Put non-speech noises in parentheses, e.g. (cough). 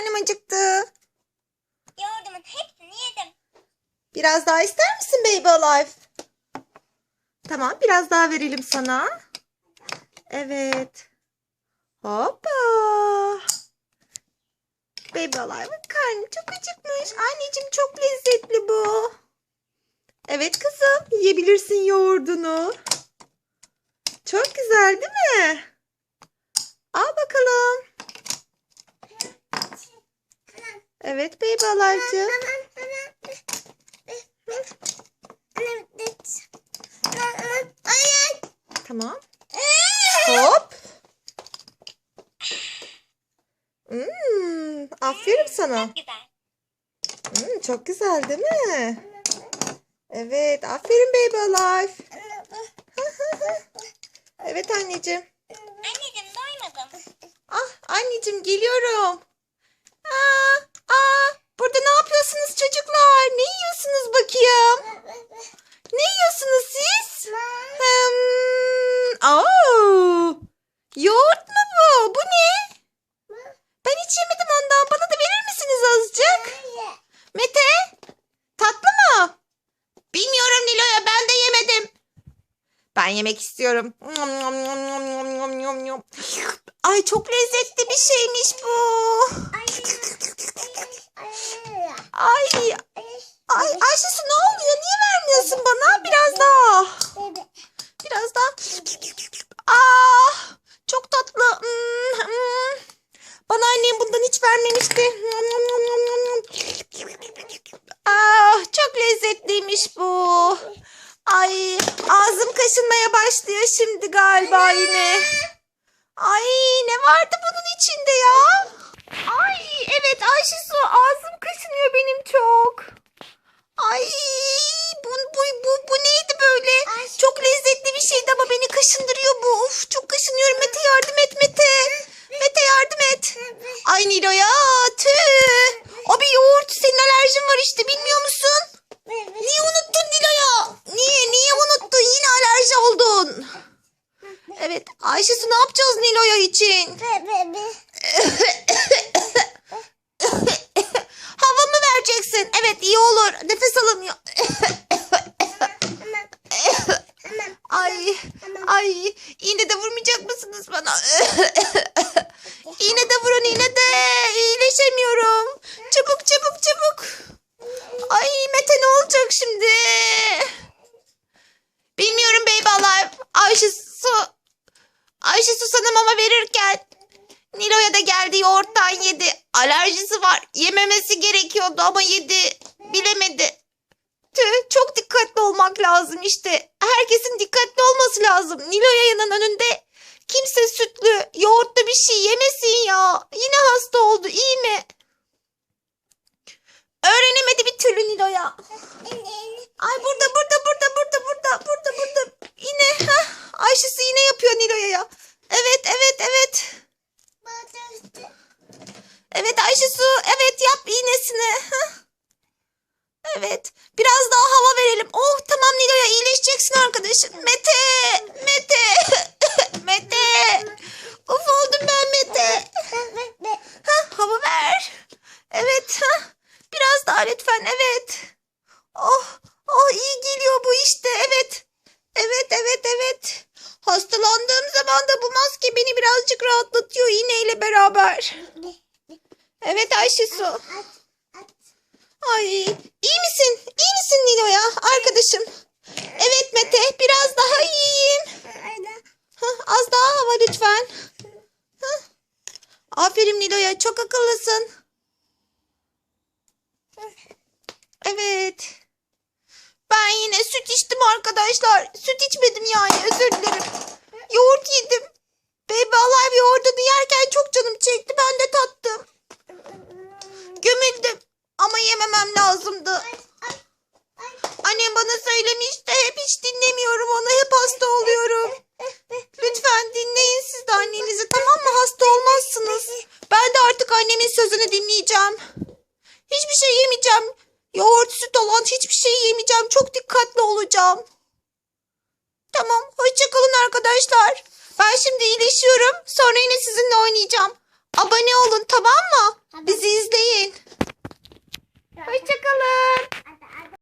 karnım acıktı. Yoğurdumun hepsini yedim. Biraz daha ister misin Baby Alive? Tamam biraz daha verelim sana. Evet. Hoppa. Baby Alive'ın karnı çok acıkmış. Anneciğim çok lezzetli bu. Evet kızım yiyebilirsin yoğurdunu. Çok güzel değil mi? Evet. Hayır. Tamam. Hop. Hmm, aferin sana. Çok güzel. Hmm, çok güzel değil mi? Evet, aferin Baby Alive. Evet anneciğim. Anneciğim doymadım. Ah anneciğim geliyorum. Aa, aa, burada ne yapıyorsunuz çocuklar? Ne yiyorsunuz bakayım? Ne yiyorsunuz siz? Hmm, oo, yoğurt mu bu? Bu ne? Ben hiç yemedim ondan. Bana da verir misiniz azıcık? Mete, tatlı mı? Bilmiyorum Nilo'ya ben de yemedim. Ben yemek istiyorum. Ay çok lezzetli bir şeymiş bu. Ay, ay Ayşesu ne oluyor? Niye vermiyorsun bana? Biraz daha. Biraz daha. Ah, çok tatlı. Hmm, hmm. Bana annem bundan hiç vermemişti. Ah, çok lezzetliymiş bu. Ay, ağzım kaşınmaya başlıyor şimdi galiba yine. Ay, ne vardı bunun içinde ya? Ay, evet Ayşe Su, ağzım kaşınıyor benim çok. Ay, bu, bu, bu, bu neydi böyle? Çok lezzetli bir şeydi ama beni kaşındırıyor bu. Uf, çok kaşınıyorum. Mete yardım et Mete. Mete yardım et. Ay Nilo ya, tüh. O bir yoğurt, senin alerjin var işte bilmiyor musun? Niye unuttun Nilo'ya? Niye? Niye unuttun? Yine alerji oldun. Evet Ayşe Su ne yapacağız Nilo'ya için? (laughs) Hava mı vereceksin? Evet olur. Nefes alamıyor. Ay ay iğne de vurmayacak mısınız bana? iğne de vurun iğne de. İyileşemiyorum. Çabuk çabuk çabuk. Ay Mete ne olacak şimdi? Bilmiyorum Alive. Ayşe Su. Ayşe Su sana mama verirken Nilo'ya da geldi yoğurttan yedi. Alerjisi var. Yememesi gerekiyordu ama yedi. Bilemedi. Tüh, çok dikkatli olmak lazım işte. Herkesin dikkatli olması lazım. Nilo yayının önünde kimse sütlü, yoğurtlu bir şey yemesin ya. Yine hasta oldu iyi mi? Öğrenemedi bir türlü Nilo'ya. Ay burada burada burada burada burada burada burada. Yine heh, Ayşe'si yine yapıyor Nilo'ya ya. Evet evet evet. Evet Ayşe Su. Evet yap iğnesini. Heh. Evet. Biraz daha hava verelim. Oh tamam Nilo'ya arkadaşım. Mete. Mete. (laughs) Mete. Of oldum ben Mete. Heh, hava ver. Evet. heh. Biraz daha lütfen. Evet. Oh. Oh iyi geliyor bu işte. Evet. Evet evet evet. Hastalandığım zaman da bu maske beni birazcık rahatlatıyor iğneyle beraber. Evet Ayşe Su. Ay iyi misin? İyi misin Nilo'ya arkadaşım? Evet Mete biraz daha iyiyim. Hah, az daha hava lütfen. Hah. Aferin Nilo'ya çok akıllısın. Evet. Ben yine süt içtim arkadaşlar. Süt içmedim yani özür dilerim. Yoğurt yedim. Baby Alive yoğurdunu yerken çok canım çekti. Ben de tattım. Gömüldüm. Ama yememem lazımdı bana söylemişti. Hep hiç dinlemiyorum onu. Hep hasta oluyorum. Lütfen dinleyin siz de annenizi tamam mı? Hasta olmazsınız. Ben de artık annemin sözünü dinleyeceğim. Hiçbir şey yemeyeceğim. Yoğurt, süt olan hiçbir şey yemeyeceğim. Çok dikkatli olacağım. Tamam. Hoşçakalın arkadaşlar. Ben şimdi iyileşiyorum. Sonra yine sizinle oynayacağım. Abone olun tamam mı? Bizi izleyin. Hoşçakalın.